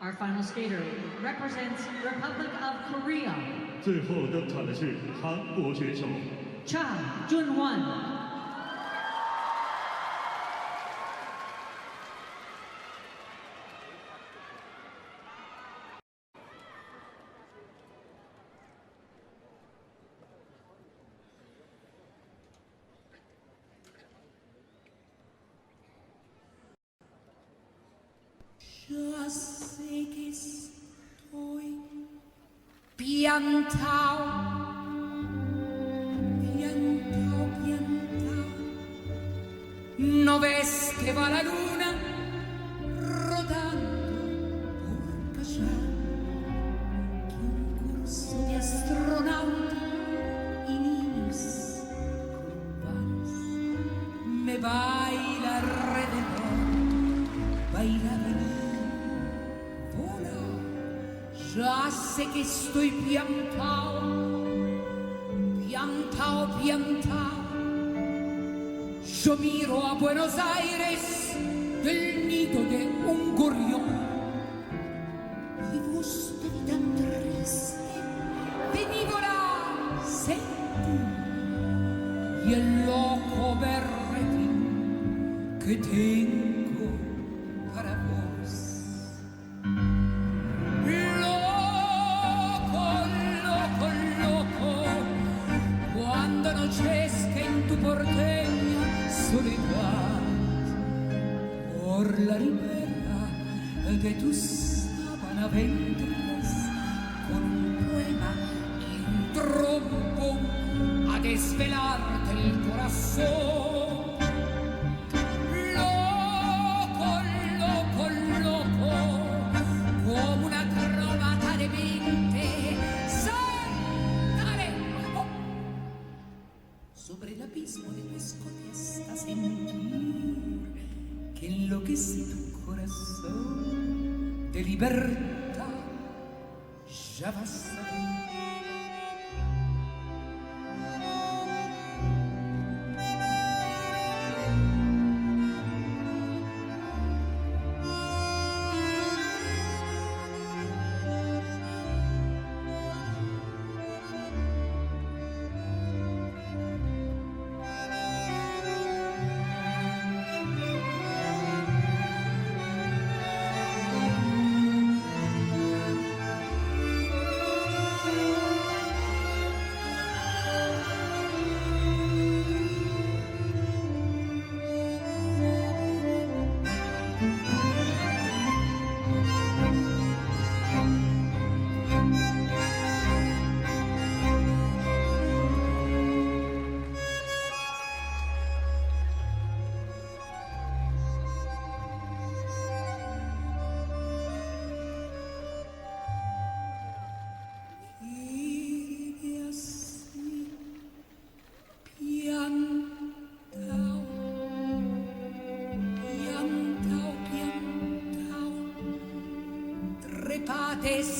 Our final skater represents Republic of Korea, 最后登场的是韩国选手 Cha Junwon. piantao, piantao, piantao. ¿No ves que va la luna case che sto piantao piantao piantao io miro a Buenos Aires del nido de un gorrión i vostri tan tristi venivola senti e il loco che tengo cuando anochezca en tu porteña soledad, por la ribera de tu sábana con un poema y un trompo a desvelarte el corazón. Enloquece tu corazón de libertad. Ya vas a ver.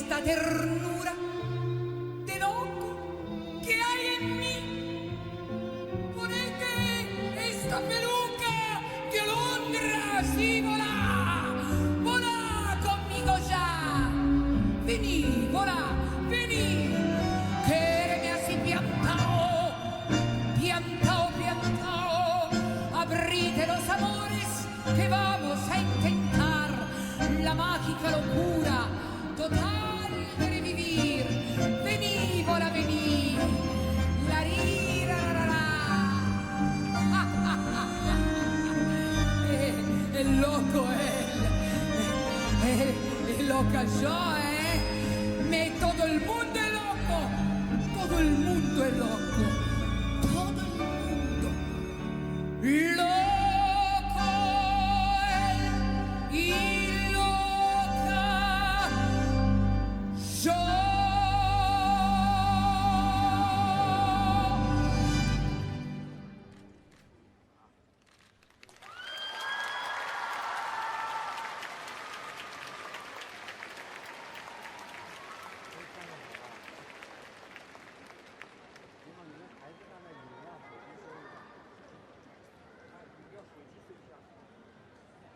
Esta ternura Loco él, eh, es loca yo, ¿eh? Me todo el mundo es loco, todo el mundo es loco, todo el mundo. Loco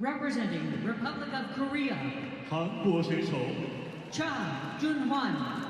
Representing the Republic of Korea, 韩国选手 Cha Junhwan.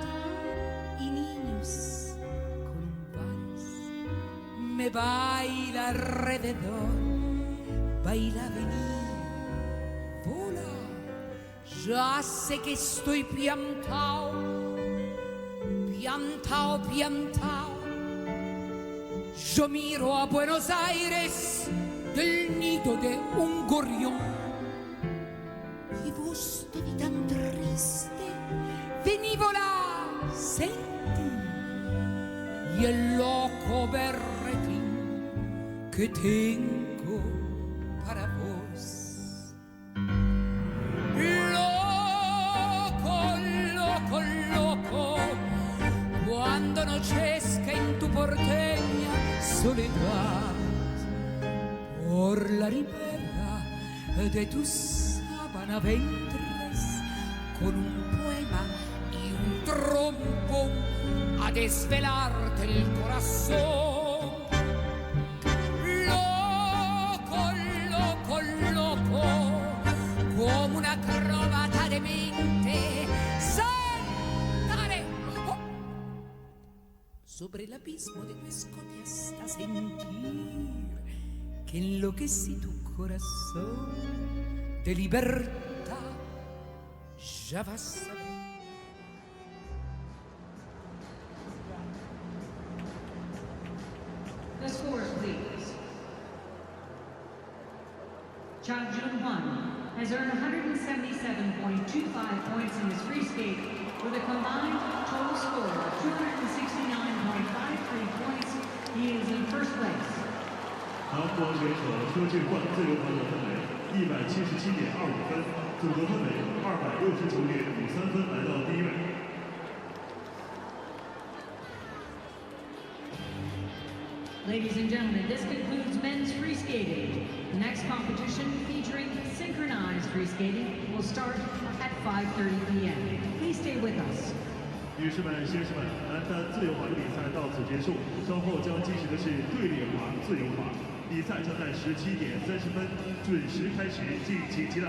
me baila alrededor, baila venir, vola. Ya sé que estoy piantao, piantao, piantao. Yo miro a Buenos Aires del nido de un gorrión. Y el loco berretín que tengo para vos. Loco, loco, loco, cuando anochezca en tu porteña soledad, por la ribera de tu sábana vendrás con un poema trombón a desvelarte el corazón. Loco, loco, loco, como una acróbata de mente, saltaré oh, sobre el abismo de tu escote hasta sentir que enloquecí tu corazón de libertad. Ya vas a Cha Junhwan has earned 177.25 points in his free skate with a combined total score of 269.53 points. He is in first place. 韩国选手车俊焕自由跑者分为一百七十七点二五分，组合分为二百六十九点五三分，来到第一位。 Ladies and gentlemen, this concludes men's free skating. The next competition featuring synchronized free skating will start at 5.30 p.m. Please stay with us. 女士们、先生们，男单自由滑的比赛到此结束，稍后将进行的是对脸滑自由滑，比赛将在十七点三十分准时开始，敬请期待。